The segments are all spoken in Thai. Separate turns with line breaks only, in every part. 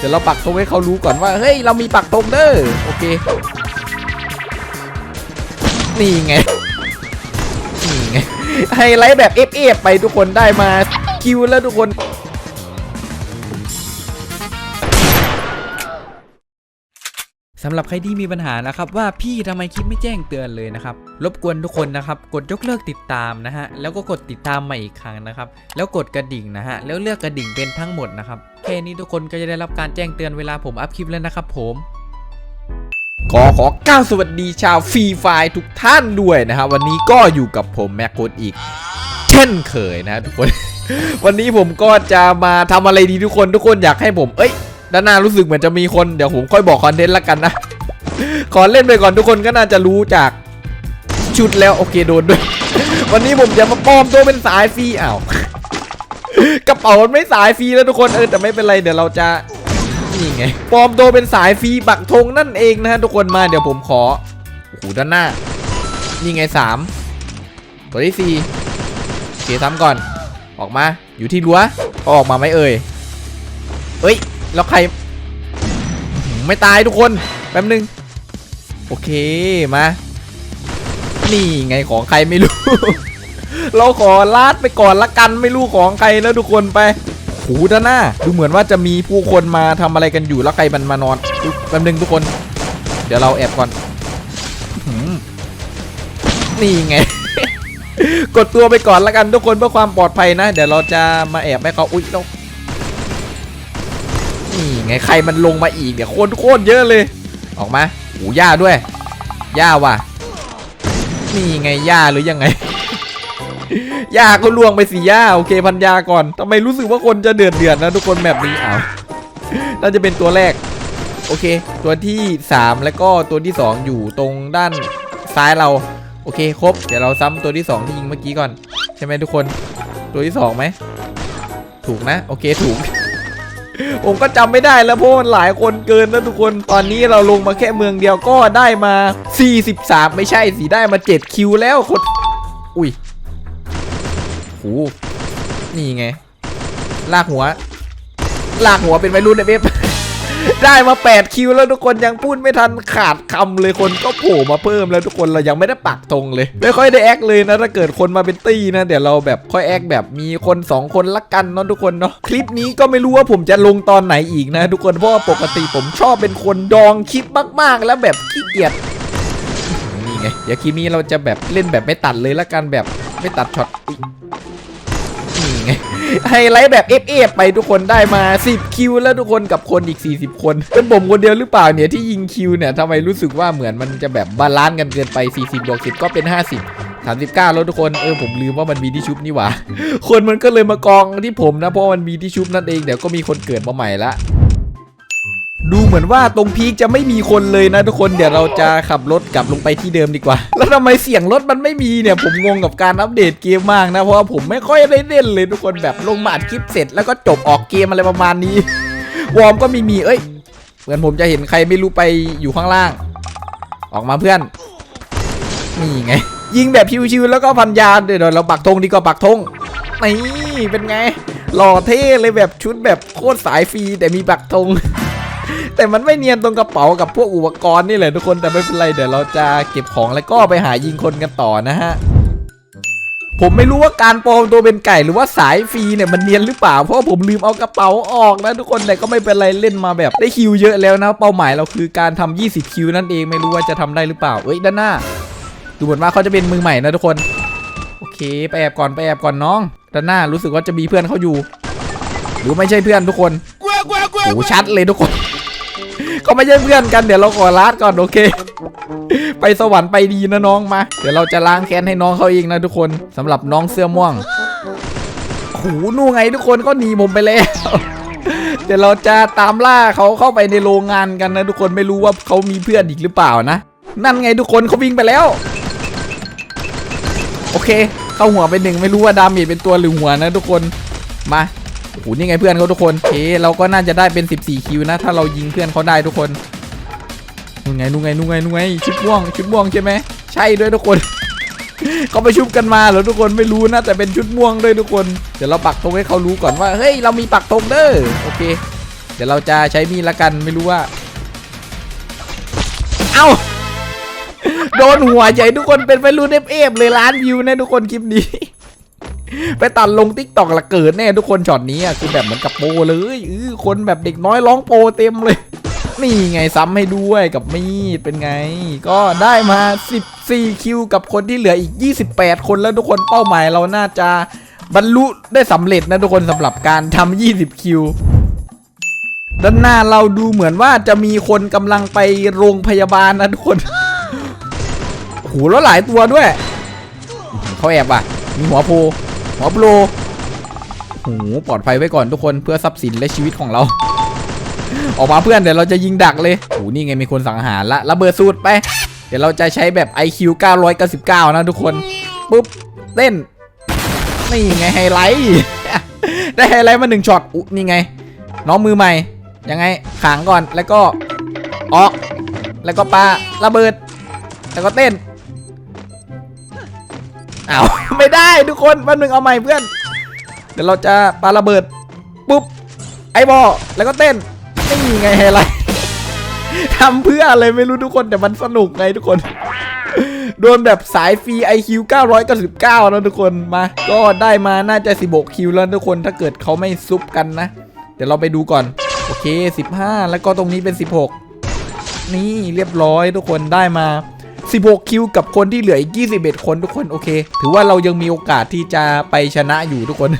เดี๋ยวเราปักธงให้เขารู้ก่อนว่าเฮ้ยเรามีปักธงเด้อโอเค นี่ไงนี่ไงไฮไลท์แบบเอฟเอฟไปทุกคนได้มาคิวแล้วทุกคน สำหรับใครที่มีปัญหานะครับว่าพี่ทำไมคลิปไม่แจ้งเตือนเลยนะครับรบกวนทุกคนนะครับกดยกเลิกติดตามนะฮะแล้วก็กดติดตามใหม่อีกครั้งนะครับแล้วกดกระดิ่งนะฮะแล้วเลือกกระดิ่งเป็นทั้งหมดนะครับแค่นี้ทุกคนก็จะได้รับการแจ้งเตือนเวลาผมอัพคลิปแล้วนะครับผมขอขอก้าวสวัสดีชาวฟรีไฟทุกท่านด้วยนะครับวันนี้ก็อยู่กับผมแม็กโกดอีก เช่นเคยนะทุกคน วันนี้ผมก็จะมาทำอะไรดีทุกคนทุกคนอยากให้ผมเอ้ย ด้านหน้ารู้สึกเหมือนจะมีคนเดี๋ยวผมค่อยบอกคอนเทนต์ละกันนะขอเล่นไปก่อนทุกคนก็น่าจะรู้จากชุดแล้วโอเคโดนด้วย วันนี้ผมจะมาปลอมตัวเป็นสายฟรีอ้าวกระเป๋าไม่สายฟรีแล้วทุกคนเออแต่ไม่เป็นไรเดี๋ยวเราจะนี่ไงปลอมตัวเป็นสายฟรีบักธงนั่นเองนะฮะทุกคนมาเดี๋ยวผมขอโอ้โหด้านหน้านี่ไงสามตัวที่สี่โอเคซ้ำก่อน ออกมาอยู่ที่รั้วออกมาไหมเอ่ยเอ้ย แล้วใคร ไม่ตายทุกคน แป๊บนึง โอเค มา นี่ไงของใครไม่รู้ เราขอลาดไปก่อนละกันไม่รู้ของใครแล้วทุกคนไปหูด้านหน้า ดูเหมือนว่าจะมีผู้คนมาทำอะไรกันอยู่แล้วใครมันมานอนแป๊บนึงทุกคน เดี๋ยวเราแอบก่อนนี่ไง กดตัวไปก่อนละกันทุกคนเพื่อความปลอดภัยนะ เดี๋ยวเราจะมาแอบให้เขาอุ๊ยเรา ไงใครมันลงมาอีกเนี่ยโคตรโคตรเยอะเลย ออกมาหูย่าด้วยย่าว่ะ นี่ไงย่าหรือยังไงย่าก็ล่วงไปสิย่าโอเคพันยาก่อนทำไมรู้สึกว่าคนจะเดือดเดือดนะทุกคนแบบนี้อ้าวน่าจะเป็นตัวแรก โอเค ตัวที่ 3 แล้วก็ตัวที่ 2 อยู่ตรงด้านซ้ายเรา โอเคครบ เดี๋ยวเราซ้ำตัวที่ 2 ที่ยิงเมื่อกี้ก่อน ใช่ไหมทุกคน ตัวที่2ไหมถูกนะ โอเคถูก ผมก็จำไม่ได้แล้วเพราะมันหลายคนเกินนะทุกคนตอนนี้เราลงมาแค่เมืองเดียวก็ได้มา 43 ไม่ใช่สิได้มา 7 คิวแล้วคนอุ้ยโหนี่ไง ลากหัว ลากหัวเป็นวัยรุ่นในเว็บ ได้มา 8 คิวแล้วทุกคนยังพูดไม่ทันขาดคำเลยคนก็โผล่มาเพิ่มแล้วทุกคนเรายังไม่ได้ปักธงเลย ไม่ค่อยได้แอคเลยนะถ้าเกิดคนมาเป็นตี้นะเดี๋ยวเราแบบค่อยแอคแบบมีคน 2 คนละกันเนาะทุกคนเนาะคลิปนี้ก็ไม่รู้ว่าผมจะลงตอนไหนอีกนะ ทุกคนเพราะว่าปกติผมชอบเป็นคนดองคลิปมาก ๆ แล้วแบบขี้เกียจนี่ไงเดี๋ยวคลิปนี้เราจะแบบเล่นแบบไม่ตัดเลยละกันแบบ ไม่ตัดช็อตนี่ไงไฮไลท์แบบเอฟเอฟไปทุกคนได้มา 10 คิวแล้วทุกคนกับคนอีก 40 คน เป็นผมคนเดียวหรือเปล่าเนี่ยที่ยิงคิวเนี่ยทำไมรู้สึกว่าเหมือนมันจะแบบบาลานซ์กันเกินไป 40บวก10 ก็เป็น 50 39 แล้วทุกคน เออผมลืมว่ามันมีที่ชุบนี่หว่า คนมันก็เลยมากองที่ผมนะ เพราะมันมีที่ชุบนั่นเอง เดี๋ยวก็มีคนเกิดมาใหม่ละ ดูเหมือนว่าตรงพีคจะไม่มีคนเลยนะทุกคนเดี๋ยวเราจะขับรถกลับลงไปที่เดิมดีกว่า แล้วทำไมเสียงรถมันไม่มีเนี่ย ผมงงกับการอัปเดตเกมมากนะ เพราะว่าผมไม่ค่อยได้เล่นเลยทุกคนแบบลงมาอัดคลิปเสร็จแล้วก็จบออกเกมอะไรประมาณนี้ วอร์มก็ไมีมีเอ้ย เหมือนผมจะเห็นใครไม่รู้ไปอยู่ข้างล่าง ออกมาเพื่อนนี่ไง ยิงแบบชิวๆแล้วก็พันยาเดี๋ยวเราปักธงดีกว่าปักธงนี่เป็นไงหล่อเท่เลยแบบชุดแบบโคตรสายฟรีแต่มีปักธง แต่มันไม่เนียนตรงกระเป๋ากับพวกอุปกรณ์นี่แหละทุกคนแต่ไม่เป็นไรเดี๋ยวเราจะเก็บของแล้วก็ไปหายิงคนกันต่อนะฮะผมไม่รู้ว่าการปลอมตัวเป็นไก่หรือว่าสายฟรีเนี่ยมันเนียนหรือเปล่าเพราะผมลืมเอากระเป๋าออกนะทุกคนแต่ก็ไม่เป็นไรเล่นมาแบบได้คิวเยอะแล้วนะเป้าหมายเราคือการทำ20 คิวนั่นเองไม่รู้ว่าจะทำได้หรือเปล่าเอ้ยด้านหน้า ดูเหมือนว่าเขาจะเป็นมือใหม่นะทุกคนโอเคไปแอบก่อนไปแอบก่อนน้องด้านหน้ารู้สึกว่าจะมีเพื่อนเขาอยู่ หรือไม่ใช่เพื่อนทุกคนโอ้ชัดเลยทุกคน เขาไม่ใช่เพื่อนกันเดี๋ยวเราขอลาดก่อนโอเค ไปสวรรค์ไปดีนะน้องมา เดี๋ยวเราจะล้างแค้นให้น้องเขาเองนะทุกคนสำหรับน้องเสื้อม่วงโอ้โหนู่ไงทุกคนก็หนีผมไปแล้วเดี๋ยวเราจะตามล่าเขาเข้าไปในโรงงานกันนะทุกคนไม่รู้ว่าเขามีเพื่อนอีกหรือเปล่านะ นั่นไงทุกคนเขาวิ่งไปแล้ว โอเค เข้าหัวไปหนึ่งไม่รู้ว่าดาเมจเป็นตัวหรือหัวนะทุกคนมา โอ้โหนี่ไงเพื่อนเขาทุกคนโอเคเราก็น่าจะได้เป็น 14 คิวนะ ถ้าเรายิงเพื่อนเขาได้ทุกคนนู่นไงนู่นไงนู่นไงนู่นไงชุดม่วงชุดม่วงใช่ไหมใช่ด้วยทุกคนเขาไปชุบกันมาเหรอทุกคนไม่รู้นะ แต่เป็นชุดม่วงด้วยทุกคนเดี๋ยวเราปักธงให้เขารู้ก่อนว่าเฮ้ยเรามีปักธงเด้อโอเค เดี๋ยวเราจะใช้มีดละกันไม่รู้ว่า เอ้าโดนหัวใหญ่ทุกคนเป็นไปรุ่นเอฟเลยล้านวิวน่ทุกคนคลิปนี้ ไปตัดลงทิกตอกละเกิดแน่ทุกคนช็อตนี้อะคือแบบเหมือนกับโปเลยเออคนแบบเด็กน้อยร้องโปเต็มเลย นี่ไงซ้ำให้ด้วยกับมีดเป็นไง ก็ได้มา 14 คิวกับคนที่เหลืออีก 28 คนแล้วทุกคนเป้าหมายเราน่าจะบรรลุได้สำเร็จนะทุกคนสำหรับการทำ20 คิวด้านหน้าเราดูเหมือนว่าจะมีคนกำลังไปโรงพยาบาลนะทุกคนโหแล้วหลายตัวด้วยเขาแอบอะ มีหัวโพ หัวโปรโอ้โหปลอดภัยไว้ก่อนทุกคนเพื่อทรัพย์สินและชีวิตของเรา ออกมาเพื่อนเดี๋ยวเราจะยิงดักเลยโอ้โหนี่ไงมีคนสังหารละระเบิดสูตรไป เดี๋ยวเราจะใช้แบบ IQ 999 นะทุกคนปุ๊บเต้นนี่ไงไฮไลท์ได้ไฮไลท์มาหนึ่งช็อตอุ๊ยนี่ไง น้องมือใหม่ยังไงขางก่อนแล้วก็ออก แล้วก็ปาระเบิด แล้วก็เต้นอ้าว ไม่ได้ทุกคนแป๊บนึงเอาใหม่เพื่อน เดี๋ยวเราจะปาระเบิดปุ๊บไอบอแล้วก็เต้นนี่ไงไฮไลท์ทำเพื่ออะไรไม่รู้ทุกคนแต่มันสนุกไงทุกคนโดนแบบสายฟรี IQ 999นะทุกคนมา ก็ได้มาน่าจะ 16 คิวแล้วทุกคนถ้าเกิดเขาไม่ซุปกันนะ เดี๋ยวเราไปดูก่อน โอเค 15 แล้วก็ตรงนี้เป็น 16 นี่เรียบร้อยทุกคนได้มา 16 คิวกับคนที่เหลืออีก 21 คนทุกคนโอเค ถือว่าเรายังมีโอกาสที่จะไปชนะอยู่ทุกคน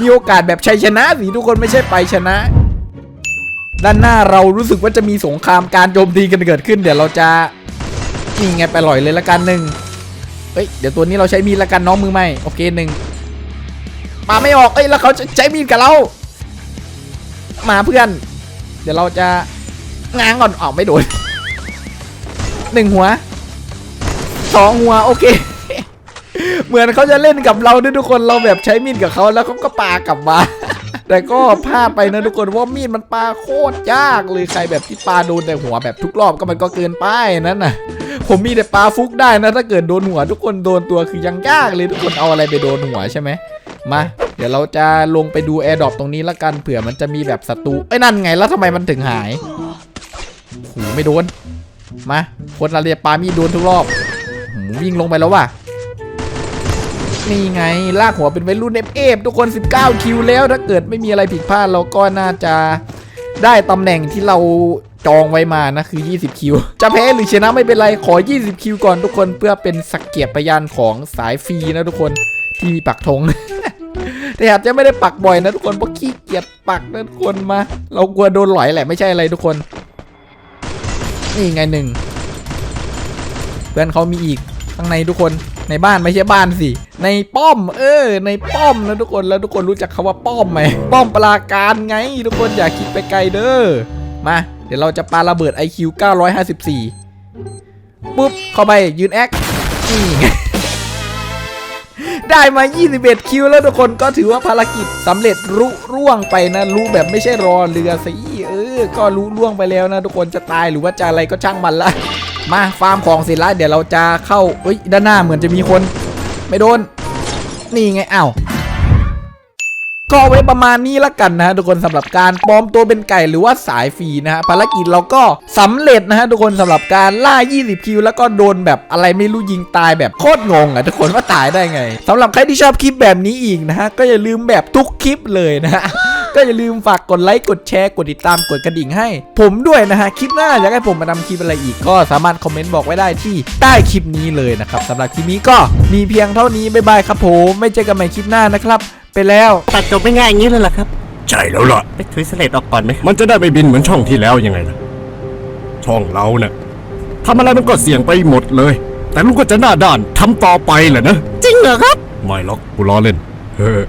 มีโอกาสแบบชัยชนะสิทุกคนไม่ใช่ไปชนะ ด้านหน้าเรารู้สึกว่าจะมีสงครามการโจมตีกันเกิดขึ้น เดี๋ยวเราจะนี่ไงไปลอยเลยละกันหนึ่งเฮ้ยเดี๋ยวตัวนี้เราใช้มีดละกันน้องมือใหม่โอเคหนึ่งปาไม่ออกเอ้ยแล้วเขาจะใช้มีดกับเรา มาเพื่อน เดี๋ยวเราจะง้างก่อนออกไม่โดนหนึ่งหัว สองหัวโอเค เหมือนเขาจะเล่นกับเราด้วยทุกคนเราแบบใช้มีดกับเขาแล้วเขาก็ปากลับมาแต่ก็พลาดไปนะทุกคนว่ามีดมันปาโคตรยากเลยใครแบบที่ปาโดนแต่หัวแบบทุกรอบก็มันก็เกินไปนั่นน่ะ ผมมีแต่ปลาฟุกได้นะถ้าเกิดโดนหัว ทุกคนโดนตัวคือยังยากเลยทุกคนเอาอะไรไปโดนหัวใช่ไหมมา เดี๋ยวเราจะลงไปดูแอร์ดรอปตรงนี้ละกันเผื่อมันจะมีแบบศัตรูไอ้นั่นไงแล้วทำไมมันถึงหายหูไม่โดนมาคนละเรียปามีดโดนทุกรอบ วิ่งลงไปแล้วว่ะนี่ไง ลากหัวเป็นวัยรุ่นเอฟเอฟทุกคน 19 คิวแล้วถ้าเกิดไม่มีอะไรผิดพลาดเราก็น่าจะได้ตำแหน่งที่เราจองไว้มานะคือ 20 คิว จะแพ้หรือชนะไม่เป็นไรขอ 20 คิวก่อนทุกคนเพื่อเป็นสักเกียรติพยานของสายฟรีนะทุกคนที่มีปักธงแต่อาจจะไม่ได้ปักบ่อยนะทุกคนเพราะขี้เกียจปักนะทุกคนมา เรากลัวโดนหลอยแหละไม่ใช่อะไรทุกคน นี่ไงหนึ่ง เพื่อนเขามีอีกข้างในทุกคนในบ้านไม่ใช่บ้านสิในป้อม เออ ในป้อมนะทุกคนแล้วทุกคนรู้จักคาว่าป้อมไหมป้อมปราการไง ทุกคนอย่าคิดไปไกลเด้อมา เดี๋ยวเราจะปาระเบิด IQ 954 ปุ๊บ เข้าไปยืนแอคนี่ได้มา 21 คิวแล้วทุกคนก็ถือว่าภารกิจสำเร็จรุร่วงไปนะ รู้แบบไม่ใช่รอเรือสิเออ ก็รู้ล่วงไปแล้วนะ ทุกคนจะตายหรือว่าจะอะไรก็ช่างมันละ มาฟาร์มของเสร็จแล้วเดี๋ยวเราจะเข้าเอ้ยด้านหน้าเหมือนจะมีคน ไม่โดน นี่ไงอ้าวก็ไว้ประมาณนี้ละกันนะฮะทุกคนสำหรับการปลอมตัวเป็นไก่หรือว่าสายฟรีนะฮะภารกิจเราก็สำเร็จนะฮะทุกคนสำหรับการล่า 20 คิว แล้วก็โดนแบบอะไรไม่รู้ยิงตายแบบโคตรงงอะทุกคนว่าตายได้ไงสำหรับใครที่ชอบคลิปแบบนี้อีกนะฮะก็อย่าลืมแบบทุกคลิปเลยนะฮะ ก็อย่าลืมฝากกดไลค์กดแชร์กดติดตามกดกระดิ่งให้ ผมด้วยนะฮะคลิปหน้าอยากให้ผมมาทำคลิปอะไรอีกก็สามารถคอมเมนต์บอกไว้ได้ที่ใต้คลิปนี้เลยนะครับสำหรับคลิปนี้ก็มีเพียงเท่านี้บ๊ายบายครับผมไม่เจอกันใหม่คลิปหน้านะครับ ไปแล้ว
ตัดจบไม่ง่ายอย่างนี้เลยเหรอครับ
ใช่แล้วล่ะ
ไปถือสเลดออกก่อนไหมครับ
มันจะได้ไม่บินเหมือนช่องที่แล้วยังไงล่ะ ช่องเราเนี่ยทำอะไรมันก็เสี่ยงไปหมดเลย แต่ลูกก็จะหน้าด้านทำต่อไปแหละนะ
จริงเหรอครับ
ไม่หรอกกูล้อเล่นเฮ้อ